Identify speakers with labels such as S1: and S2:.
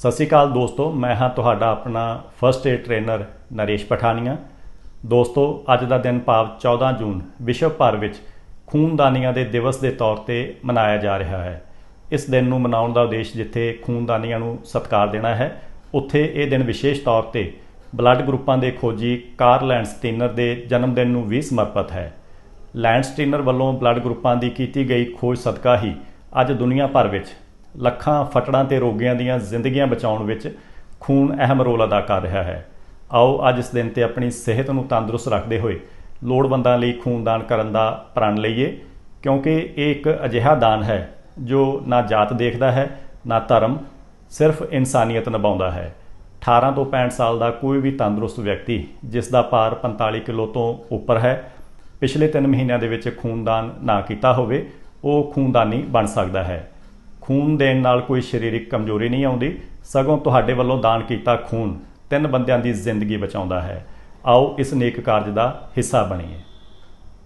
S1: ਸਤਿ ਸ਼੍ਰੀ ਅਕਾਲ ਦੋਸਤੋ, ਮੈਂ ਹਾਂ ਤੁਹਾਡਾ ਆਪਣਾ first aid trainer Naresh Pathania. ਦੋਸਤੋ, ਅੱਜ ਦਾ ਦਿਨ ਭਾਵ 14 ਜੂਨ, ਵਿਸ਼ਵ ਭਰ ਵਿੱਚ ਖੂਨਦਾਨੀਆਂ ਦੇ ਦਿਵਸ ਦੇ ਤੌਰ ਤੇ ਮਨਾਇਆ ਜਾ ਰਿਹਾ ਹੈ। ਇਸ ਦਿਨ ਨੂੰ ਮਨਾਉਣ ਦਾ ਉਦੇਸ਼ ਜਿੱਥੇ ਖੂਨਦਾਨੀਆਂ ਨੂੰ ਸਤਿਕਾਰ ਦੇਣਾ ਹੈ, ਉੱਥੇ ਇਹ ਦਿਨ ਵਿਸ਼ੇਸ਼ ਤੌਰ ਤੇ ਬਲੱਡ ਗਰੁੱਪਾਂ ਦੇ ਖੋਜੀ ਕਾਰਲ ਲੈਂਡਸਟੀਨਰ ਦੇ ਜਨਮ ਦਿਨ ਨੂੰ ਵੀ ਸਮਰਪਿਤ ਹੈ। ਲੈਂਡਸਟੀਨਰ ਵੱਲੋਂ ਬਲੱਡ ਗਰੁੱਪਾਂ ਦੀ ਕੀਤੀ ਗਈ ਖੋਜ ਸਦਕਾ ਹੀ ਅੱਜ ਦੁਨੀਆ ਭਰ ਵਿੱਚ ਲੱਖਾਂ ਫਟੜਾਂ ਤੇ ਰੋਗੀਆਂ ਦੀਆਂ ਜ਼ਿੰਦਗੀਆਂ ਬਚਾਉਣ ਵਿੱਚ ਖੂਨ ਅਹਿਮ ਰੋਲ ਅਦਾ ਕਰ ਰਿਹਾ ਹੈ। ਆਓ ਅੱਜ ਇਸ ਦਿਨ ਤੇ ਆਪਣੀ ਸਿਹਤ ਨੂੰ ਤੰਦਰੁਸਤ ਰੱਖਦੇ ਹੋਏ ਲੋੜਵੰਦਾਂ ਲਈ ਖੂਨਦਾਨ ਕਰਨ ਦਾ ਪ੍ਰਣ ਲਈਏ, ਕਿਉਂਕਿ ਇਹ ਇੱਕ ਅਜਿਹਾ ਦਾਨ ਹੈ ਜੋ ਨਾ ਜਾਤ ਦੇਖਦਾ ਹੈ, ਨਾ ਧਰਮ, ਸਿਰਫ ਇਨਸਾਨੀਅਤ ਨਿਭਾਉਂਦਾ ਹੈ। 18 ਤੋਂ 65 ਸਾਲ ਦਾ ਕੋਈ ਵੀ ਤੰਦਰੁਸਤ ਵਿਅਕਤੀ ਜਿਸ ਦਾ ਭਾਰ 45 ਕਿਲੋ ਤੋਂ ਉੱਪਰ ਹੈ, ਪਿਛਲੇ 3 ਮਹੀਨਿਆਂ ਦੇ ਵਿੱਚ ਖੂਨਦਾਨ ਨਾ ਕੀਤਾ ਹੋਵੇ, ਉਹ ਖੂਨਦਾਨੀ ਬਣ ਸਕਦਾ ਹੈ। ਖੂਨ ਦੇਣ ਨਾਲ ਕੋਈ ਸਰੀਰਕ ਕਮਜ਼ੋਰੀ ਨਹੀਂ ਆਉਂਦੀ। ਸਗੋਂ ਤੁਹਾਡੇ ਵੱਲੋਂ ਦਾਨ ਕੀਤਾ ਖੂਨ। ਤਿੰਨ ਬੰਦਿਆਂ ਦੀ ਜ਼ਿੰਦਗੀ ਬਚਾਉਂਦਾ ਹੈ। ਆਓ ਇਸ ਨੇਕ ਕਾਰਜ ਦਾ ਹਿੱਸਾ ਬਣੀਏ।